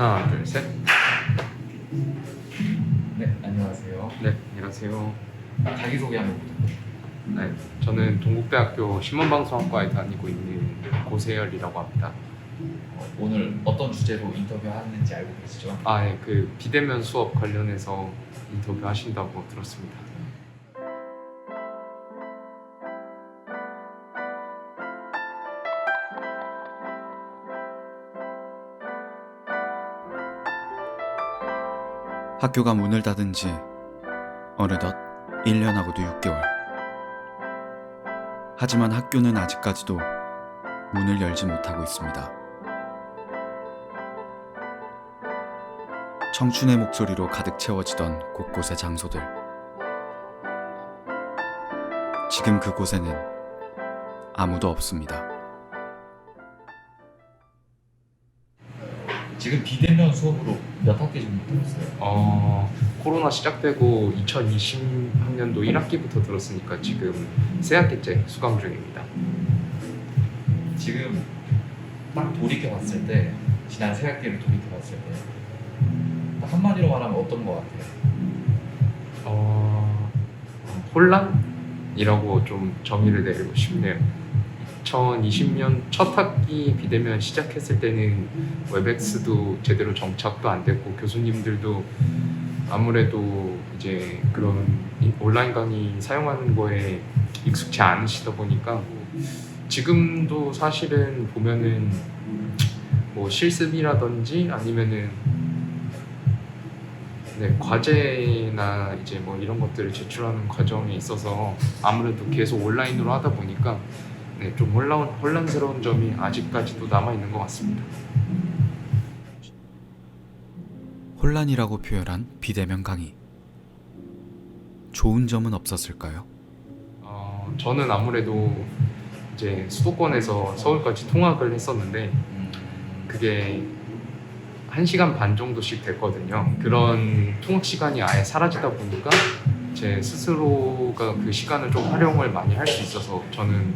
하나, 둘, 셋. 네, 안녕하세요. 네, 안녕하세요. 자기소개 한번 부탁드립니다. 네, 저는 동국대학교 신문방송학과에 다니고 있는 고세열이라고 합니다. 어, 오늘 어떤 주제로 인터뷰하는지 알고 계시죠? 아, 네, 그 비대면 수업 관련해서 인터뷰 하신다고 들었습니다. 학교가 문을 닫은 지 어느덧 1년하고도 6개월. 하지만 학교는 아직까지도 문을 열지 못하고 있습니다. 청춘의 목소리로 가득 채워지던 곳곳의 장소들. 지금 그곳에는 아무도 없습니다. 지금 비대면 수업으로 몇 학기 정도 들었어요? 어, 코로나 시작되고 2020학년도 1학기부터 들었으니까 지금 세 학기째 수강 중입니다. 지금 딱 돌이켜 봤을 때 지난 세 학기를 돌이켜 봤을 때 한마디로 말하면 어떤 것 같아요? 어, 혼란이라고 좀 정의를 내리고 싶네요. 2020년 첫 학기 비대면 시작했을 때는 웹엑스도 제대로 정착도 안 됐고 교수님들도 아무래도 이제 그런 이- 온라인 강의 사용하는 거에 익숙치 않으시다 보니까 지금도 사실은 보면은 뭐 실습이라든지 아니면은 네, 과제나 이제 뭐 이런 것들을 제출하는 과정에 있어서 아무래도 계속 온라인으로 하다 보니까 네, 좀 혼란, 혼란스러운 점이 아직까지도 남아 있는 것 같습니다. 혼란이라고 표현한 비대면 강의. 좋은 점은 없었을까요? 어, 저는 아무래도 이제 수도권에서 서울까지 통학을 했었는데 음, 그게 1시간 반 정도씩 됐거든요. 그런 통학 시간이 아예 사라지다 보니까 제 스스로가 그 시간을 좀 활용을 많이 할 수 있어서 저는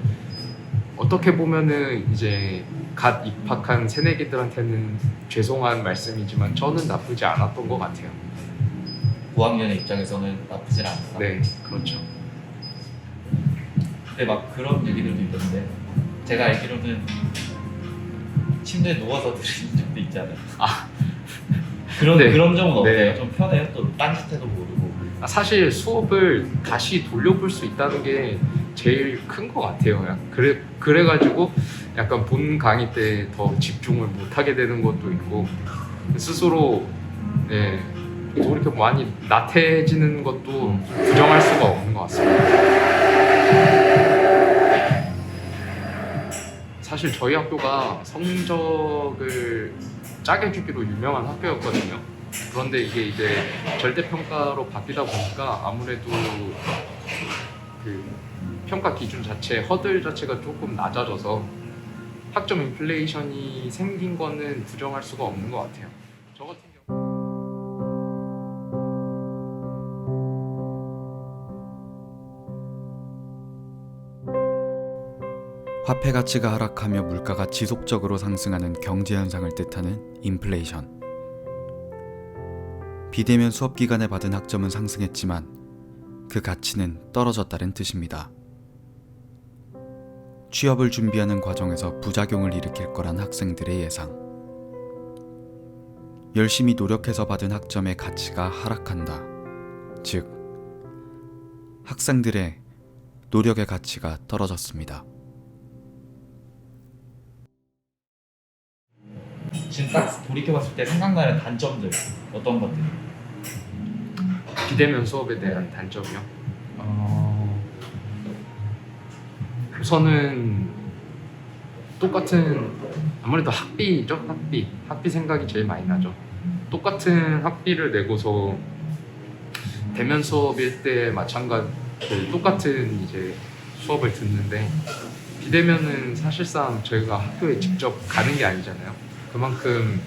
어떻게 보면은 이제 갓 입학한 새내기들한테는 죄송한 말씀이지만 저는 나쁘지 않았던 것 같아요. 5학년의 입장에서는 나쁘진 않다. 네, 그렇죠. 근데 막 그런 얘기들도 있던데 제가 알기로는 침대에 누워서 들으신 적도 있잖아요. 아. 그런 네. 그런 점은 어때요? 네. 좀 편해요? 또 딴짓해도 모르고. 아, 사실 수업을 다시 돌려볼 수 있다는 게 제일 큰 것 같아요. 약- 그래 그래가지고 약간 본 강의 때 더 집중을 못 하게 되는 것도 있고 스스로 네, 돌이켜 많이 나태해지는 것도 부정할 수가 없는 것 같습니다. 사실 저희 학교가 성적을 짜게 주기로 유명한 학교였거든요. 그런데 이게 이제 절대 평가로 바뀌다 보니까 아무래도 그 평가 기준 자체 허들 자체가 조금 낮아져서 학점 인플레이션이 생긴 거는 부정할 수가 없는 것 같아요. 저 같은 경우 화폐 가치가 하락하며 물가가 지속적으로 상승하는 경제 현상을 뜻하는 인플레이션. 비대면 수업 기간에 받은 학점은 상승했지만 그 가치는 떨어졌다는 뜻입니다. 취업을 준비하는 과정에서 부작용을 일으킬 거란 학생들의 예상. 열심히 노력해서 받은 학점의 가치가 하락한다. 즉, 학생들의 노력의 가치가 떨어졌습니다. 지금 딱 돌이켜봤을 때 생각나는 단점들 어떤 것들? 비대면 수업에 대한 단점이요. 어, 우선은 똑같은 아무래도 학비죠 학비 학비 생각이 제일 많이 나죠. 똑같은 학비를 내고서 대면 수업일 때 마찬가지 그 똑같은 이제 수업을 듣는데 비대면은 사실상 저희가 학교에 직접 가는 게 아니잖아요. 그만큼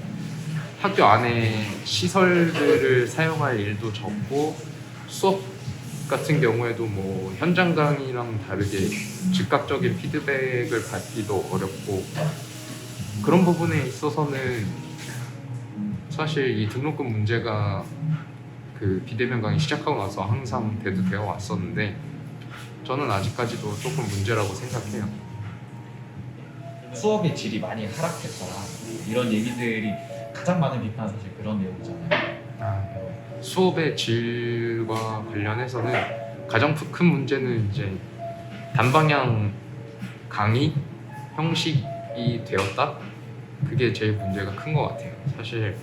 학교 안에 시설들을 사용할 일도 적고 수업 같은 경우에도 뭐 현장 강의랑 다르게 즉각적인 피드백을 받기도 어렵고 그런 부분에 있어서는 사실 이 등록금 문제가 그 비대면 강의 시작하고 나서 항상 대두되어 왔었는데 저는 아직까지도 조금 문제라고 생각해요. 수업의 질이 많이 하락했다 이런 얘기들이 가장 많은 비판 사실 그런 내용이잖아요. 수업의 질과 관련해서는 가장 큰 문제는 이제 단방향 강의 형식이 되었다. 그게 제일 문제가 큰 것 같아요. 사실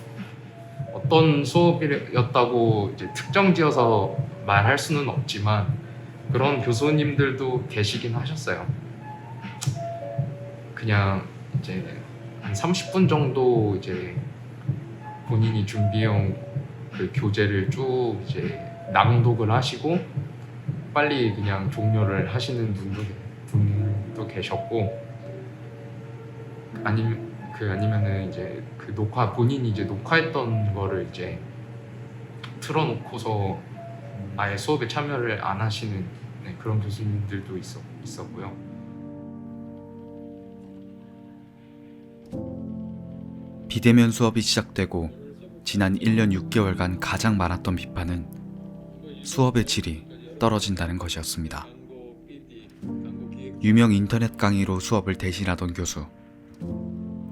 어떤 수업이었다고 이제 특정지어서 말할 수는 없지만 그런 교수님들도 계시긴 하셨어요. 그냥 이제 한 30분 정도 이제 본인이 준비해온 그 교재를 쭉 이제 낭독을 하시고 빨리 그냥 종료를 하시는 분도 분도 계셨고 아니면 그 아니면은 이제 그 녹화 본인이 이제 녹화했던 거를 이제 틀어놓고서 아예 수업에 참여를 안 하시는 네, 그런 교수님들도 있었 있었고요. 비대면 수업이 시작되고 지난 1년 6개월간 가장 많았던 비판은 수업의 질이 떨어진다는 것이었습니다. 유명 인터넷 강의로 수업을 대신하던 교수,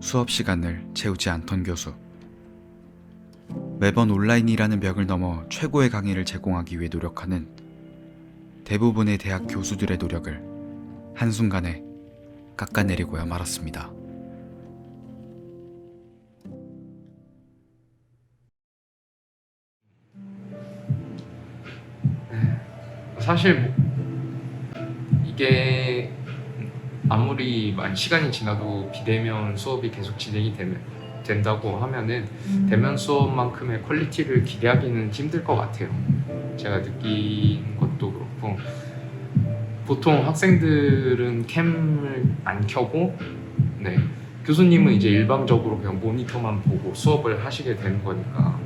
수업 시간을 채우지 않던 교수, 매번 온라인이라는 벽을 넘어 최고의 강의를 제공하기 위해 노력하는 대부분의 대학 교수들의 노력을 한순간에 깎아내리고야 말았습니다. 사실 뭐 이게 아무리 많이 시간이 지나도 비대면 수업이 계속 진행이 되면, 된다고 하면은 대면 수업만큼의 퀄리티를 기대하기는 힘들 것 같아요. 제가 느낀 것도 그렇고. 보통 학생들은 캠을 안 켜고 네. 교수님은 이제 일방적으로 그냥 모니터만 보고 수업을 하시게 되는 거니까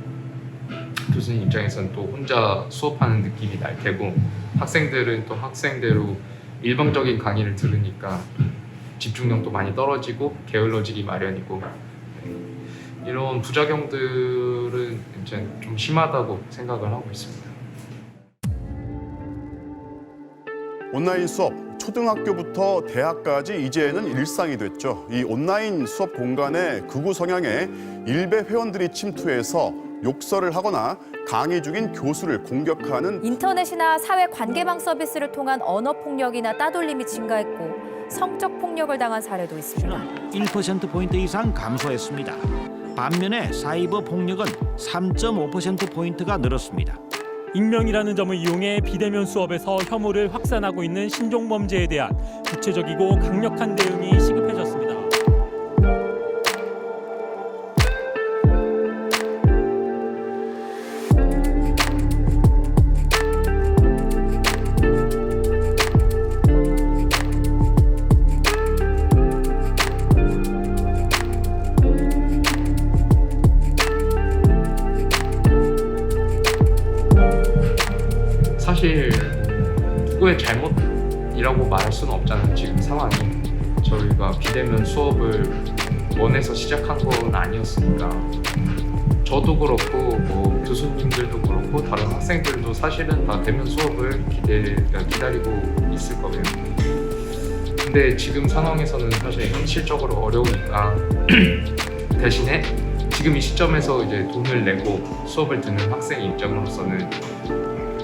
교수님 입장에서는 또 혼자 수업하는 느낌이 날 테고 학생들은 또 학생대로 일방적인 강의를 들으니까 집중력도 많이 떨어지고 게을러지기 마련이고 이런 부작용들은 이제 좀 심하다고 생각을 하고 있습니다. 온라인 수업 초등학교부터 대학까지 이제는 일상이 됐죠. 이 온라인 수업 공간에 극우 성향의 일베 회원들이 침투해서 욕설을 하거나 강의 중인 교수를 공격하는 인터넷이나 사회 관계망 서비스를 통한 언어 폭력이나 따돌림이 증가했고 성적 폭력을 당한 사례도 있습니다. 1%포인트 이상 감소했습니다. 반면에 사이버 폭력은 3.5%포인트가 늘었습니다. 익명이라는 점을 이용해 비대면 수업에서 혐오를 확산하고 있는 신종 범죄에 대한 구체적이고 강력한 대응이 시급해졌습니다. 누구의 잘못이라고 말할 수는 없잖아요. 지금 상황이 저희가 비대면 수업을 원해서 시작한 건 아니었으니까 저도 그렇고 뭐 교수님들도 그렇고 다른 학생들도 사실은 다 대면 수업을 기대 기다리고 있을 거예요. 근데 지금 상황에서는 사실 현실적으로 어려우니까 대신에 지금 이 시점에서 이제 돈을 내고 수업을 듣는 학생 입장으로서는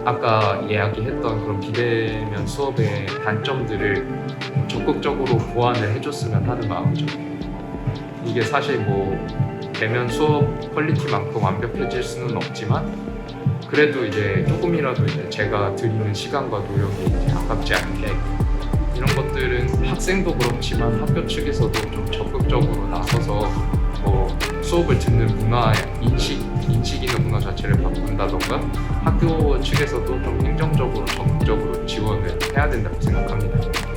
아까 이야기했던 그런 비대면 수업의 단점들을 적극적으로 보완을 해줬으면 하는 마음이죠. 이게 사실 뭐 대면 수업 퀄리티만큼 완벽해질 수는 없지만 그래도 이제 조금이라도 이제 제가 드리는 시간과 노력이 아깝지 않게 이런 것들은 학생도 그렇지만 학교 측에서도 좀 적극적으로 나서서 뭐 수업을 듣는 문화 인식 인식이나 문화 자체를 바꾼다던가 학교 측에서도 좀 행정적으로 적극적으로 지원을 해야 된다고 생각합니다.